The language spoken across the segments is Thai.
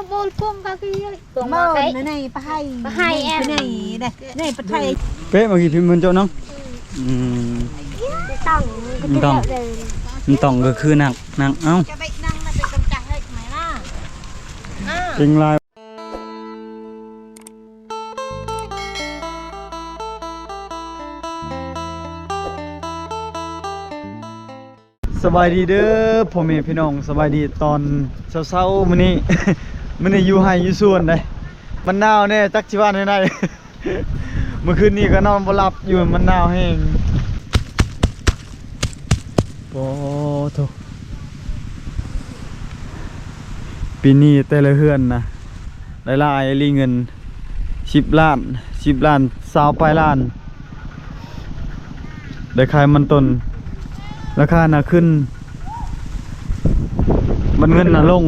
có bôi cuông cả kia cuông mơ mà cái này này pa hay Pa hay em. cái này này này pa hay เป๊ะเมื่อกี้พิมพ์มันเจ้าน้องอืม tầng Cái tầng. này มันต้องก็คือหนักหนักเอ้า cái bệnh năng là bị cầm chặt hết mày na เก่งลายสบายดีเด้อพ่อแม่พี่น้องสบายดีตอนเช้าๆมื้อนี้ มื้อนี้อยู่ไห้อยู่สวนเด้มันหนาวแน่จักสิว่าไหนเมื่อคืนนี้ก็นอนบ่หลับอยู่มันหนาวแฮงโอ้โถปีนี้แต่ละเฮือนนะได้ลายๆลีเงิน10ล้าน10ล้าน20ปลายล้าน ได้ขายมันตนราคาน่ะขึ้น มันเงินน่ะลง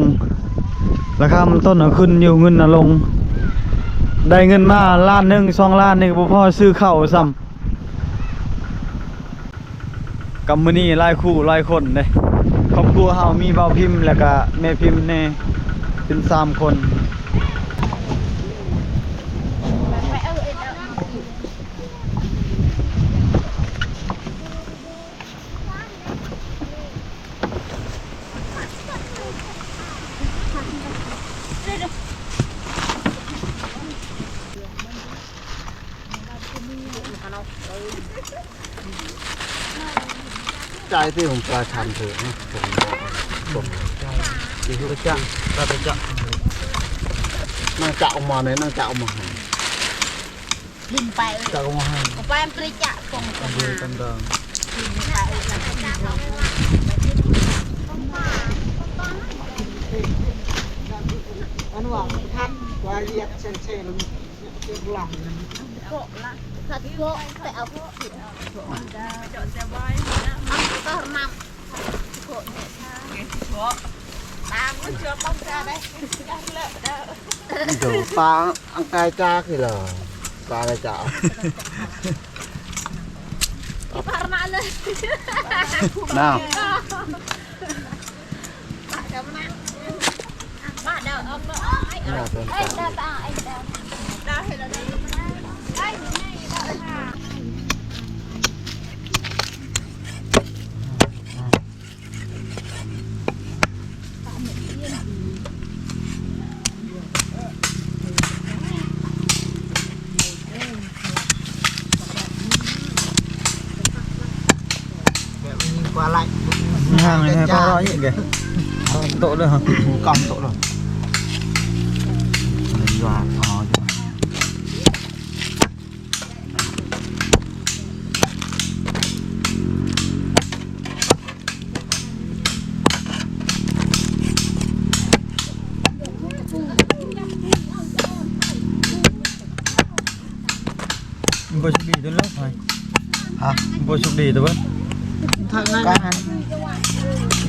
ราคามันต้นน่ะขึ้นอยู่เงินน่ะลง ได้เงินมาล้านหนึ่งสองล้านนี่งพ่อซื้อเข่าซ้ำกัมมือนี่ไล่คู่ไล่คนเลยครอบครัวเฮามีเบาพิมพ์แล้วก็แม่พิมพ์เน่เป็นสามคน ที่ผมปลาชันเถอะนะผมผมที่ที่จะเราจะจะนั่งจะออกมาเนี่ยนั่งจะออกมาให้ đừng phải จะออกมาให้ có phải em tươi chạ cùng cùng ดูกันดังอันหวังทักว่าเรียกเชนเชนเรียกหลัง thật gỗ phải áo gỗ có mắm เดี๋ยวปลาอังกายจ้า คือเหรอปลาอะไรจ้า parma lên น้า mà đâu ông đó ai น้าเป็น ai จ้า đâu ta ai đâu đâu thì là đây đây này đâu ha แบบนี้ปลาไหล ห่างเลยครับร้อยอย่างเงี้ยโต๊ะเลย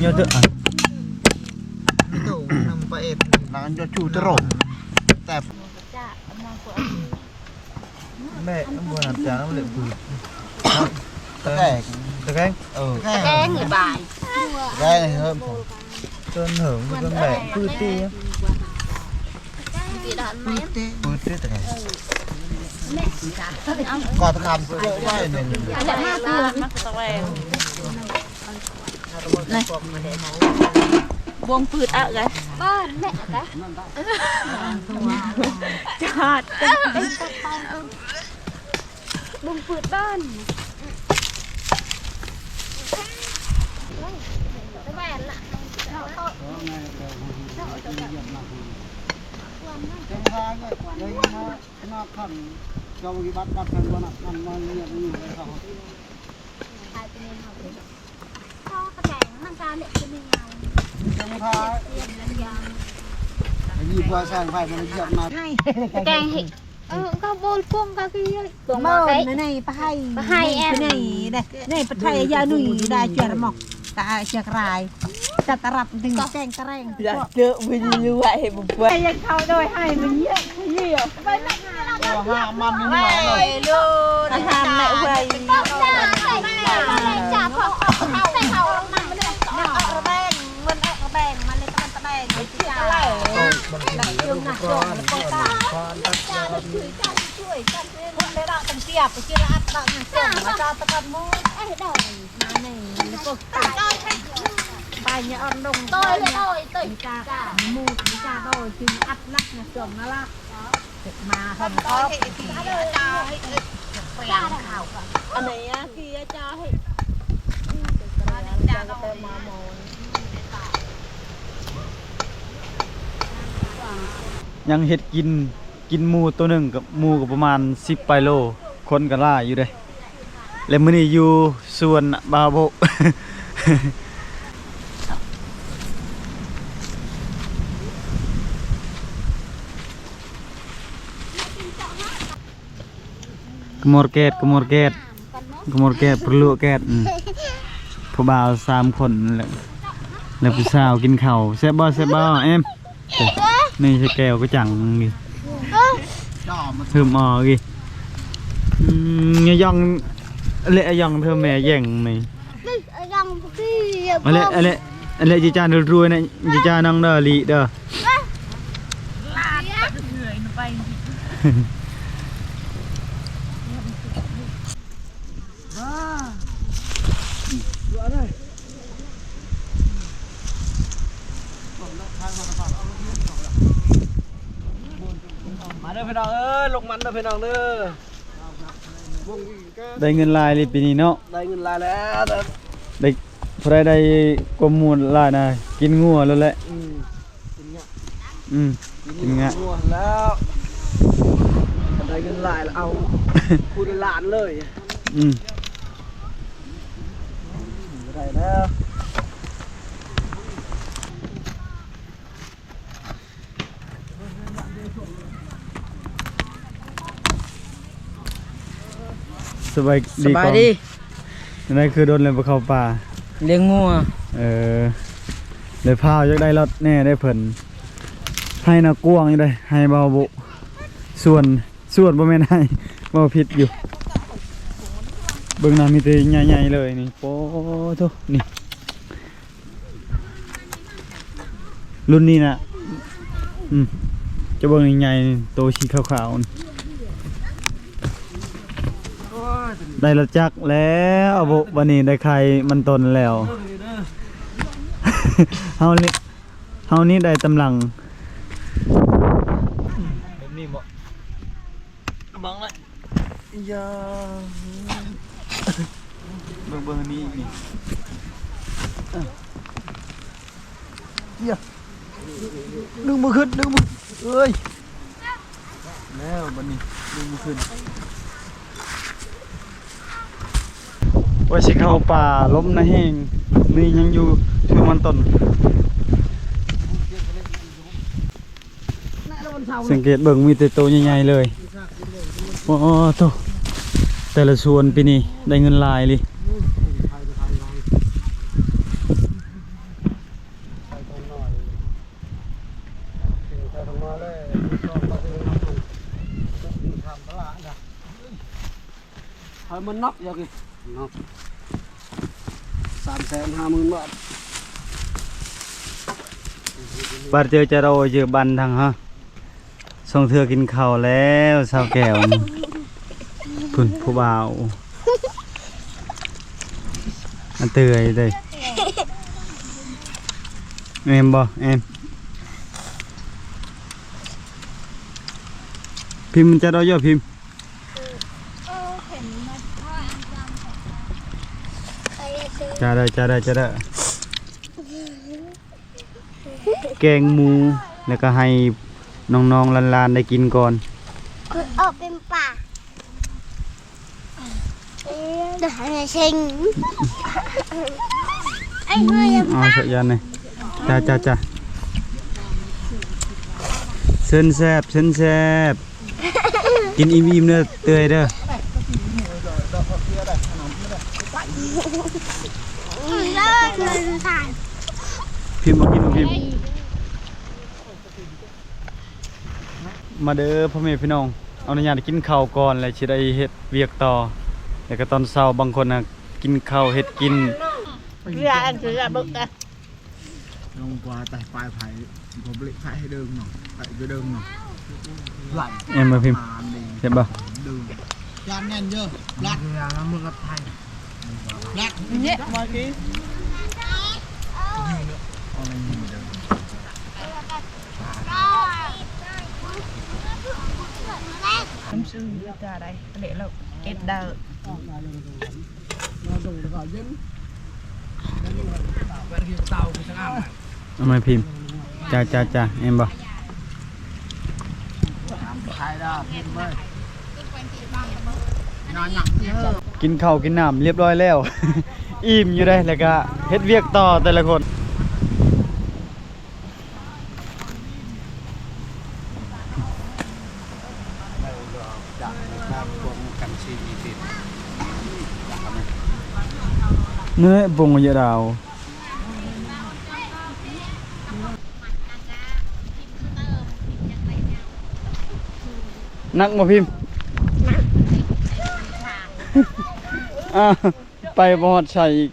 เยอะเด้ออะตู้นำไปเอ็ดนางจะชูตรมแต่แม่ต้องบ่นับจานน้ำเหลืองผืดตะแกงตะแกงเออตะแก cái ง người bài แกงเพิ่มต้นเหิงต้นแบกพืชตี bị đợt mà em ปืดด้วยตะแกงก่อนตะคำเยอะไว้หนึ่ง lại ma cường buông phượt ạ gái con mẹ cái chọt bùng phượt con cái bàn lạ จังหวะเนี่ยเลยมาหน้าขันเจ้าวิบัติบัตรกันวันนั้นมันเนี่ยมันอยู่ในเขา hai bên em học cho cái จังพอไอ้ยี่พอสร้งไฟมันเยอะมาก Hai. แกงเห็ดเออก็โบลกุ้งก็คือตัว Mau มา này này pahai. Pahai em. Này đây. Này pahai ya nui da jar mok. Ta jak rai. Ta tarap ding ceng tereng. อยากเจอวินยูไอเห็นบุบไปยังเขาโดยให้มันเยอะเยอไปไหนห้ามันไม่หน่อยทำในไว้ ต้องจ้าใส่แม่จ้าพอเข้า này này dương này rồi con ta con đấy đó à, tầm tiệp cái kia là ăn tặng hàng mà cho tao con mua mà này nó cực bài nhà ông đồng tôi rồi. Mua cả rồi chứ ăn lắc là tưởng mà hầm to thì cho hết khảo anh này kia cho hết Hãy subscribe cho kênh Ghiền Mì ยังเฮ็ดกินกินมูตัวหนึ่งกับมูกับประมาณ10ไปโลคนกันล่าอยู่เด้แล้วมื้อนี้อยู่สวนบาโบกมอร์เกตกมอร์เกตกมอร์เกต perlu ket อืมผู้บ่าวสามคนและแล้วผู้สาวกินเข้าวแซ่บบ่แซ่บบ่เอ็มเนี่ใช่แก้วก็จังนี่ thơm mò kì Ừm, như dòng lệ dòng thơm mè dẻng này dòng kia mà lệ lệ lệ chị cha được ruồi này chị cha năng đờ lì đờ mà ơi lục mắn đây phải nào nữa đây ngân lai li pini nó đây ngân lại lẽ đây phải đây có mua lại này kín ngua luôn lệ ừ kín ngạ mua แล้วได้เงินหลายแล้วเอาพูดหลานเลย ừ ได้แล้ว สบายดีก่อนนั่นคือโดนเลยไปเข้าป่า เลี้ยงงัวเออเลยพาวจักได้รถแน่ได้เพิ่นให้นากวางอยู่ได้ให้เบาบุส่วนส่วนบ่แม่นให้เบาผิดอยู่ เบิ่งหน้ามีแต่ใหญ่ๆเลยนี่โป๊โตนี่ รุ่นนี้น่ะอืมจะเบิ่งใหญ่ๆนี่โตสีขาวๆนี่ ได้รถจักรแล้วเอาบุวันนี้ได้ใครมันตนแล้วเฮานี่เฮานี่ได้ตำลังแบบนี้บ่บังเลยยาเบิ่งเบิ่งนี่นี่ดึงมือขึ้นดึงมือเอ้ยแล้วบัดนี้ดึงบ่ขึ้น ว่าสิเข้าป่าล้มนะแห้งนี่ยังอยู่ช่วงมันต้นสังเกตเบิ่งมีแต่โตวใหญ่ๆเลยโอ้โตแต่ละส่วนปีนี้ได้เงินหลายเลยมันนับอย่างนี้นับสามแสน ห้าหมื่นบาทบาดเจอจะเราเจอบันทางฮะส่งเธอกินข้าวแล้วสาวแก้วนี่พุ่นผู้บ่าวอันเตยเลยเอ็มบ่เอ็มพิมพ์มันจะเราเยอะพิมพ์ จะได้จะได้จะได้แกงหมูแล้วก็ให้น้องๆหลานๆได้กินก่อนออกเป็นป่าเดี๋ยวให้ชิงไอ้เฮ้ยอ๋อเสยยันเลยจ้าจ้าจ้าเส้นแซบเส้นแซบกินอิ่มๆเด้อเตยเด้อ เลิกเลยถ่าย พิมพ์มากินบ่พิมพ์มาเด้อพ่อแม่พี่น้อง เอาอนุญาตกินข้าวก่อนแล้วสิได้เฮ็ดเวียกต่อแล้วก็ตอนเช้าบางคนน่ะกินข้าวเฮ็ดกินเรืออันคือบึกอะลงกว่าแต่ปลายไผ่ผมเล็กไผ่ให้เดิมหน่อยไผ่ก็เดิมหน่อยเอ็มมาพิมพ์เห็นป่ะ Gian nhanh chưa? Lát. Lát. เนี่ยมากี้ น้ำซื้อจะอะไรเดี๋ยวเราเก็บดาวเอามาพิมพ์จ้าจ้าจ้าเอ็มป่กินข้าวกินน้ำเรียบร้อยแล้ว อิ่มอยู่ได้แล้วก็เฮ็ดเวียกต่อแต่ละคน เนื้อปรุงเยอะดาวนักมาพิมพ์อ่าไปบอดใส่อีก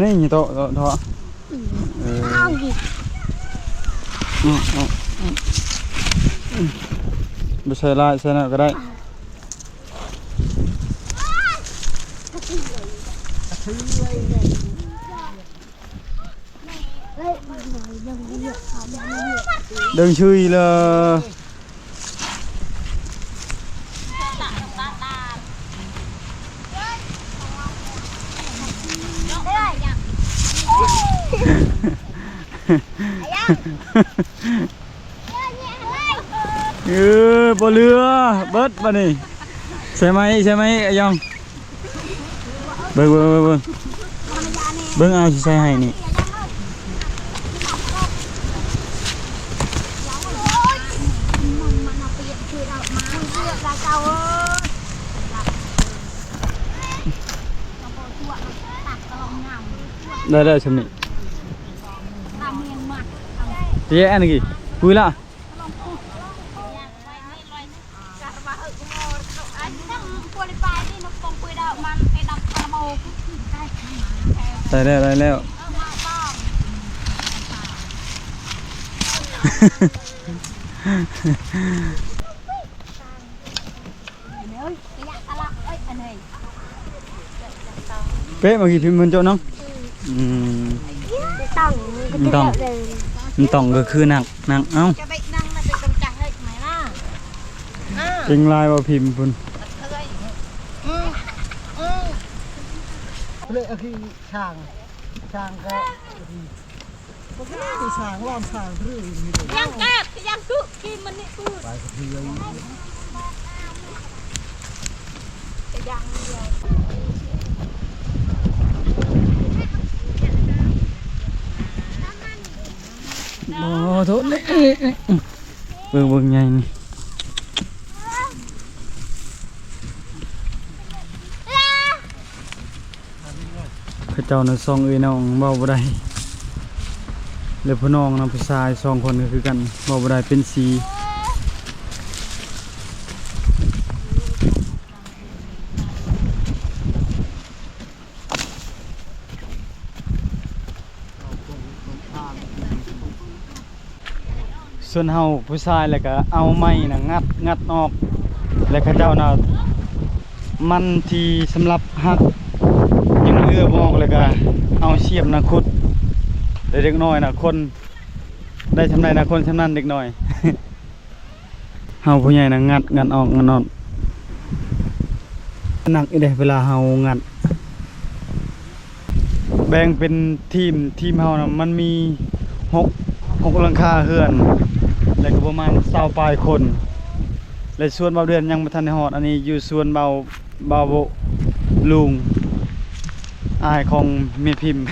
นี่โตะโตะโตะเอออืมอืมอืมอืมไม่ใช่ลายใช่น่ะก็ได้ đừng chui là ừ bò lừa bớt bà này xe máy xe máy ai không bưng bưng bưng bưng bưng ao chỉ xe hay nè ขยะตะละเอ้ยอันนี้ bé mà gì phim mình cho nó Ừm, ต้องมันต้องมันต้องก็คือหนักหนักเอ้าจะไปนั่งมาเป็นกำจังเลยไหมล่ะเก่งลายว่าพิมพ์พุ่น Lệ khi sàng. Sàng cái. Cái sàng lon sàng thứ gì đấy. ยังแก้ยังกุกินมันนี่กู Phải cái gì ấy. ยังเดียว โอ้โทษเลยเบิ่งเบิ่งใหญ่นี่พระเจ้าน่ะซองเอ้ยน้องเบาบ่ได้เลยพี่น้องนำผู้ชายสองคนก็คือกันเบาบ่ได้เป็นสี ส่วนเฮาผู้ชายแล้วก็เอาไม้นะงัดงัดออก แล้วเขาเจ้าน่ะมันที่สำหรับหักยังเลือบออกแล้วก็เอาเสียบนะขุดได้เด็กน้อยนะคนได้ทำไรนะคนชำนาญเด็กน้อยเฮาผู้ใหญ่นะงัดงัดออกงัดออกหนักอีเด้เวลาเฮางัด แบ่งเป็นทีมทีมเฮานะมันมีหกหกลังคาเฮือน แล้วก็ประมาณเศร้าปลายคน และส่วนเบาเดือนยังบ่ทันหอด อันนี้อยู่ส่วนเบาเบาโบลุงอายของเมียพิมพ์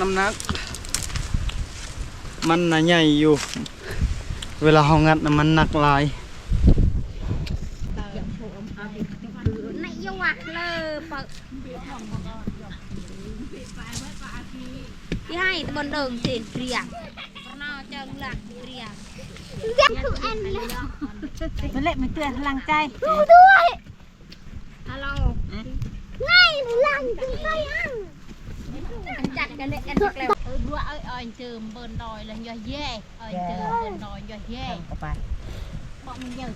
น้ำหนักน้ำหนักมันน่ะใหญ่อยู่ เวลาเฮางัดน่ะมันหนักหลายนายยวะเลยเปิดที่ให้ตะบนเดิงเสียนเปรียกนอจังหลักเปรียกยังคืออันเลยมันเละมันเตือนพลังใจดูด้วยฮัลโหลง่ายหลังจริงไปอะจัดกันเลยกันจัดแล้วเออดูเอ้ยเอ้ยเจอเบิร์น អញ្ចាត់កលិអញ្ចាត់កលិអឺដួអើយអើយជើមបឺនដយលះយោះយេអើយជើមបឺនដយយោះយេបបាយបងមិនយើ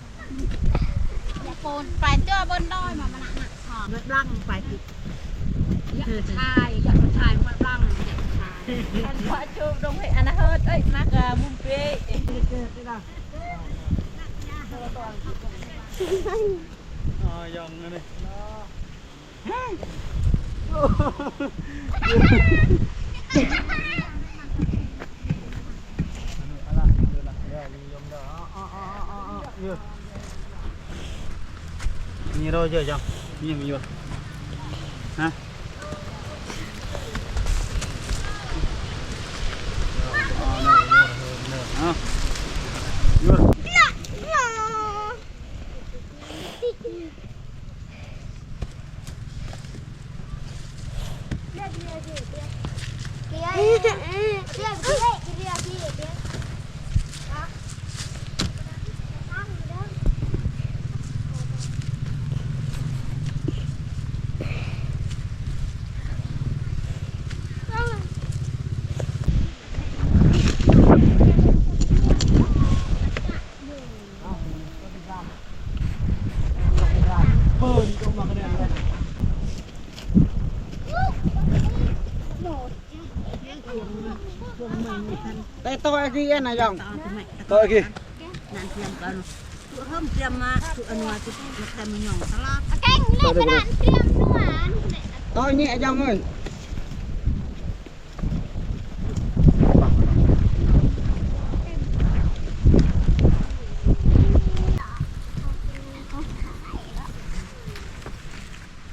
អ្នកបូនប្រែទើបឺនដយមកមកណាក់ណាក់ខំដូចប្លង់ប្រែទីយកឆាយយកឆាយមកប្លង់យកឆាយអត់បាក់ជើមដងហេអាណាហឺតអីម៉ាក់មុំពេកទៅដល់អើយ៉ាងនេះ ให้อันนั้นเฮิ ร์ตเอ้ยมากอะมุมเป้เอ้ยอ่ายังนั่นนี่นี่เราเจอจังนี่มีอยู่ฮะอ่าอยู่ แต่ตัวกี่อันนะยอง ต่ออีก นั่นเตรียมกันตัวเพิ่มเตรียมมาตัวอันว่าตัวมันแต่มันหย่องตลอด แกงเล่นขนาดเตรียมนวล ตัวนี้ยองเอ้ย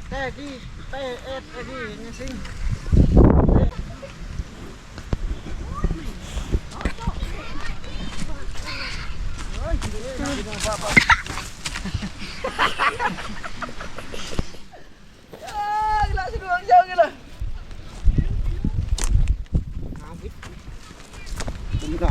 แต่ที่เปเอ็ดไอ้ที่นี่สิ เราสะดวกเยอะกันเลย ผมก็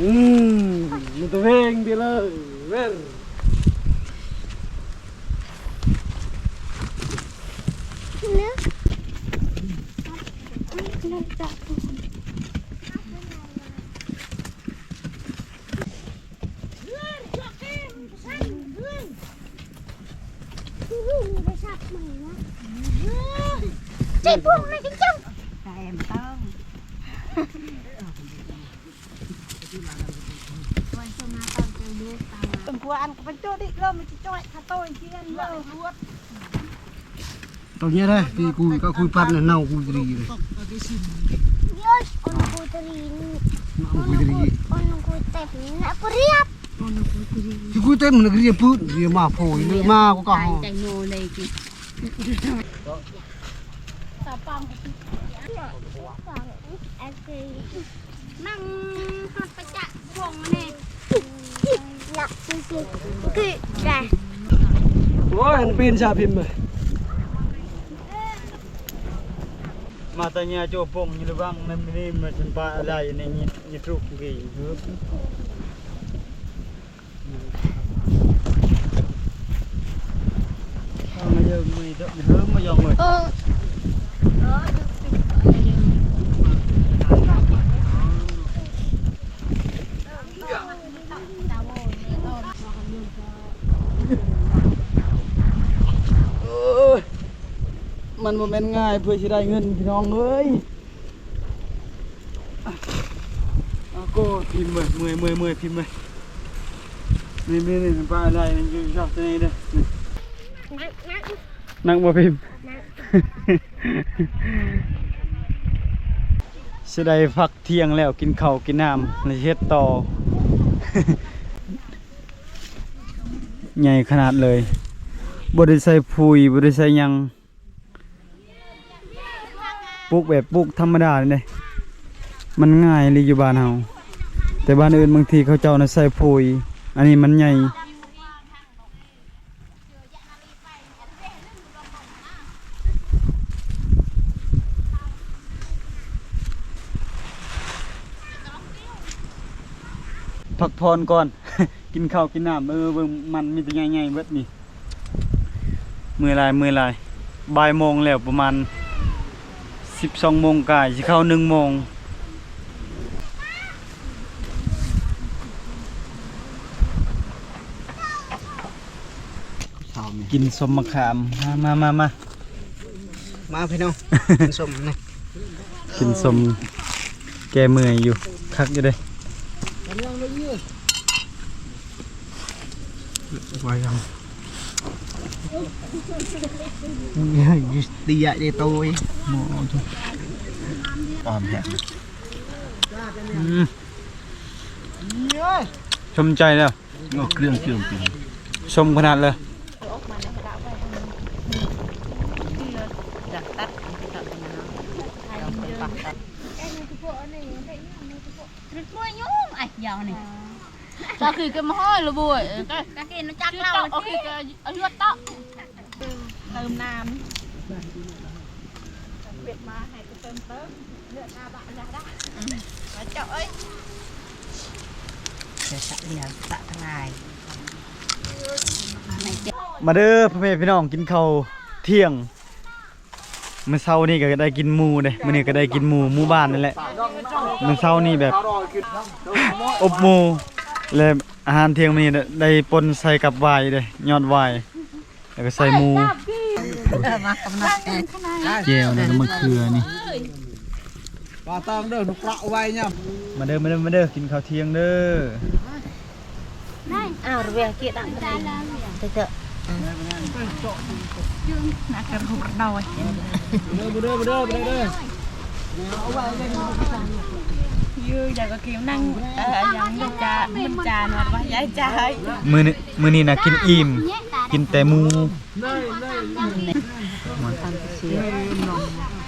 อืมมันตัวเองดีเลยเว้ย เจ็บพวกไม่กันจัง แต่มต้อง ตึงกลัวอันก็เป็นโจ้ดิเริ่มมันจะจ้อยถ้าโตอีกทีอันเริ่มรวดตัวนี้ได้ที่กูก็คุยปันเน่าคุยตรีเลยยอดอนกูตรีนเน่าคุยตรีอนกูเต็มนะกูเรียบที่คุยเต็มมันเรียบพื้นเรียบมาโผล่เลยมากูก็ใจโนเลยกิตาปังนั่งหัดประจักษ์พวงมาเนี่ย หลักจริงๆคือแกโอ้ยมันปีนชาพิมพ์เลยมาต anya jo pong ni bang nem ni ma chen pa ala ni ni ni truk gi hup ma giờ mày đó mày hớm mà dòng rồi เออ เอ้ย มันบ่แม่นง่ายเพื่อสิได้เงินพี่น้องเอ้ยอะอะก็พิมพ์เลยเมื่อยเมื่อยเมื่อยพิมพ์เลยนี่นี่นี่ป้าอะไรนี่อยู่ชอบตัวนี้เด้อนี่นักนักนั่งบ่พิมพ์นักสิได้พักเที่ยงแล้วกินข้าวกินน้ำแล้วสิเฮ็ดต่อ ใหญ่ขนาดเลยบ่ได้ใส่ปุ๋ยบ่ได้ใส่หยังป ลูกแบบปลูกธรรมดาเนี่เด้มันง่ายเลยอยู่บ้านเฮาแต่บ้านอื่นบางทีเขาเจ้านะใส่ปุ๋ยอันนี้มันใหญ่พักผ่อนก่อน กินข้าวกินน้ำเออเบิ่งมันมีแต่ใหญ่ๆเบิดนี่ มือลายมือลายบ่ายโมงแล้วประมาณ 12โมงกายสิเข้า1โมงกินสมมะขาม มามามามามาพี่น้องสมนี่กินสมแก้เมื่อยอยู่ คักอยู่เด้ไว้ยัง đi dạy cho tôi. Còn hẹn. Ừ. Chôm chay nè ngọt kêu, trường tình chôm con hạt lên Sao khi cái mhói là bùi Cái kia nó chắc lâu Cái kia nó tóc Từ Nam. มาเด้อพ่อแม่พี่น้องกินข้าวเที่ยงมื้อเช้านี่ก็ได้กินหมูเด้มื้อนี้ก็ได้กินหมูหมู่บ้านนั่นแหละมื้อเช้านี่แบบ อบหมูและอาหารเที่ยงมื้อนี้ได้ปนใส่กับไวน์เด้ยอดไวน์แล้วก็ใส่หมู มากำนัดเจียวนี่ก็มะเขือนี่ปลาตองเด้อนุกระไว้เนี่ยมาเด้อมาเด้อมาเด้อกินข้าวเที่ยงเด้ออ้าวเรียกเกียดังเถอะนักกระหุบดอยเด้อเด้อเด้อเด้อเด้อยืออยากก็กินนั่งเออยังมันจามันจานวัดว่าย้ายใจมื้อนี้มื้อนี้น่ะกินอิ่ม กินแต่หมู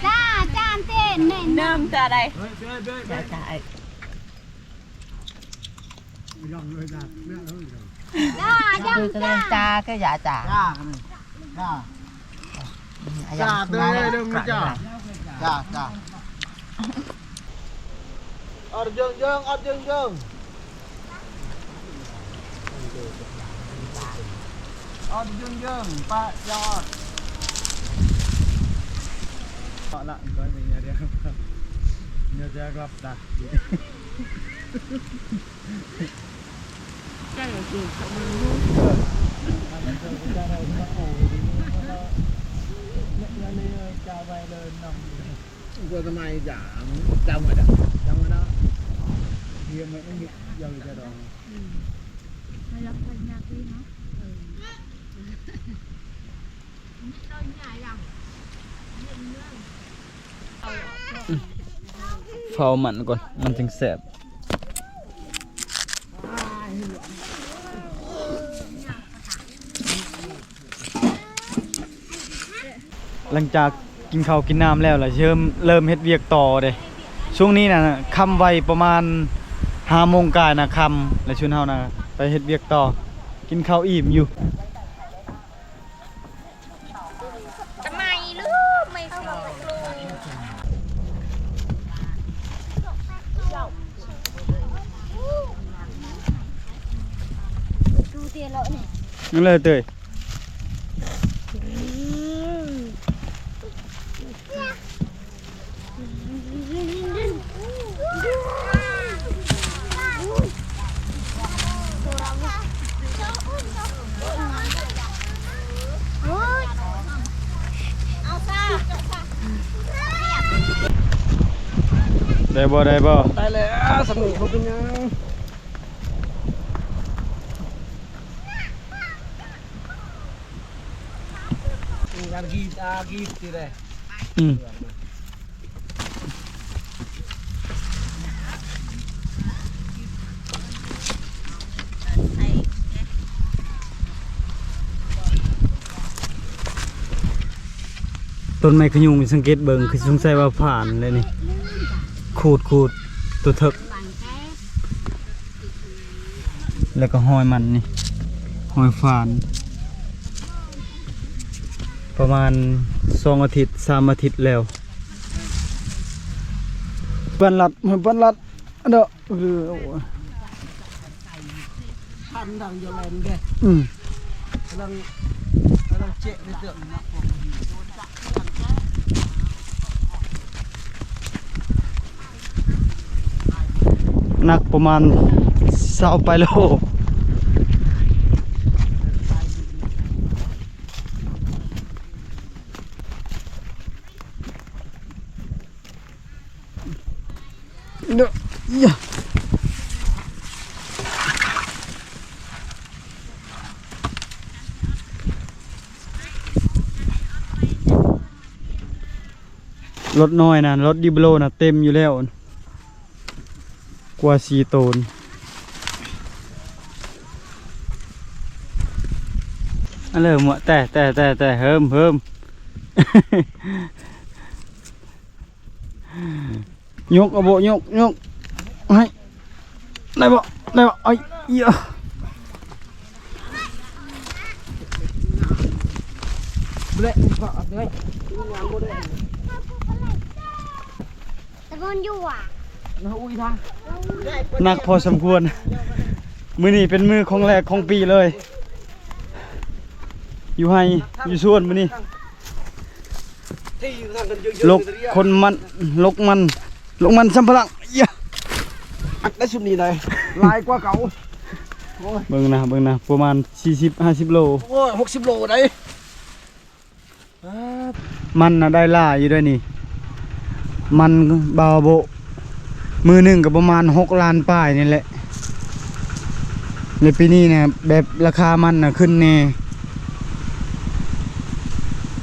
cha cha anh tên này น้ำจะได้จะจ่าย cha cha คือก็เลยจ่าก็อย่าจ่าจ้าจ้าจ่าเด้อเด้อจ่าจ้าจ้าอดยังยังอดยังยัง อดยังยังปะยอด Họ lặn coi mình nhà đeo Nhà đeo gặp đặt ก็ทำไมจ่าจำไว้นะจำไว้นะ Hiền mà cũng giờ giờ đó phao mặn còn มันจึงแสบหลังจากกินข้าวกินน้ำแล้วล่ะเริ่มเริ่มเฮ็ดเวียกต่อเด้ช่วงนี้น่ะค่ำไวประมาณห้าโมงกายนะค่ำแล้วชวนเฮานะไปเฮ็ดเวียกต่อ กินข้าวอิ่มอยู่ ทำไมลูกไม่สอนลูกดูเตียเลอะนี่ นั่นเลยเตย เอาซะ ได้บ่ได้บ่ ได้แล้วสมุนเขาเป็นยัง ม lagi lagi tidak อืมต้นไม้ขยุงสังเกตเบิ่งคือสงสัยว่า ประมาณสองอาทิตย์สามอาทิตย์แล้วปิ้นรัดเปิ้นรัดอันเด้อคือ than đang vô lên kìa อืม đang đang chạy với tượng nó หนักประมาณเศร้าไปโล เด้อยะ รถน้อยนะรถดิบโลนะเต็มอยู่แล้ว กว่าสีโตนอันเลยหมวแต่แต่แต่แต่เฮิมเฮิมยกเอาโบยกยกให้ได้บ่ได้บ่ไอ้ยเย boleh buka boleh ตะโกนอยู่อะ nó ui thang หนักพอสมควร มือนี้เป็นมือของแรกของปีเลย อยู่ให้อยู่ส่วนมือนี้ thì thằng cần ลกคนมันลกมันลกมันสัมพลังเหี้ย ăn đấy sum này lại qua cậu เบิ่งนะเบิ่งนะประมาณ 40 50 โล ôi 60 lô đấy มันนะได้ล่าอยู่ด้วยนี่ มันบาโบ มือหนึ่งกับประมาณหกล้านป้ายนี่แหละ ในปีนี้เนี่ยแบบราคามันนะขึ้นแน่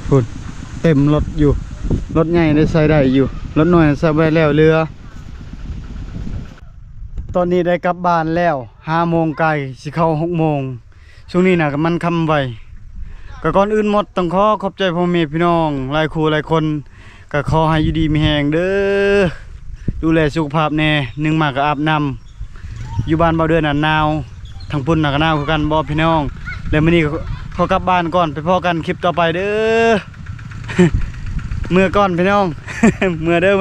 พุ่นเต็มรถอยู่ รถใหญ่ได้ใส่ได้อยู่ รถน้อยใส่ไว้แล้วเรือ ตอนนี้ได้กลับบ้านแล้วห้าโมงไกลสิเข้าหกโมงช่วงนี้นะมันคำไวก็ก่อนอื่นหมดต้องขอขอบใจพ่อแม่พี่น้องหลายครูหลายคน ก็ขอให้อยู่ดีมีแหงเด้อดูแลสุขภาพแน่หนึ่งมากก็อาบน้ำอยู่บ้านเบาเดือนน่ะหนาวทางพุ่นหนักหนาวคือกันบอพี่น้อง แล้วมื้อนี้ขอกลับบ้านก่อนไปพอกันคลิปต่อไปเด้อเมื่อก่อนพี่น้อง เมื่อเด้อ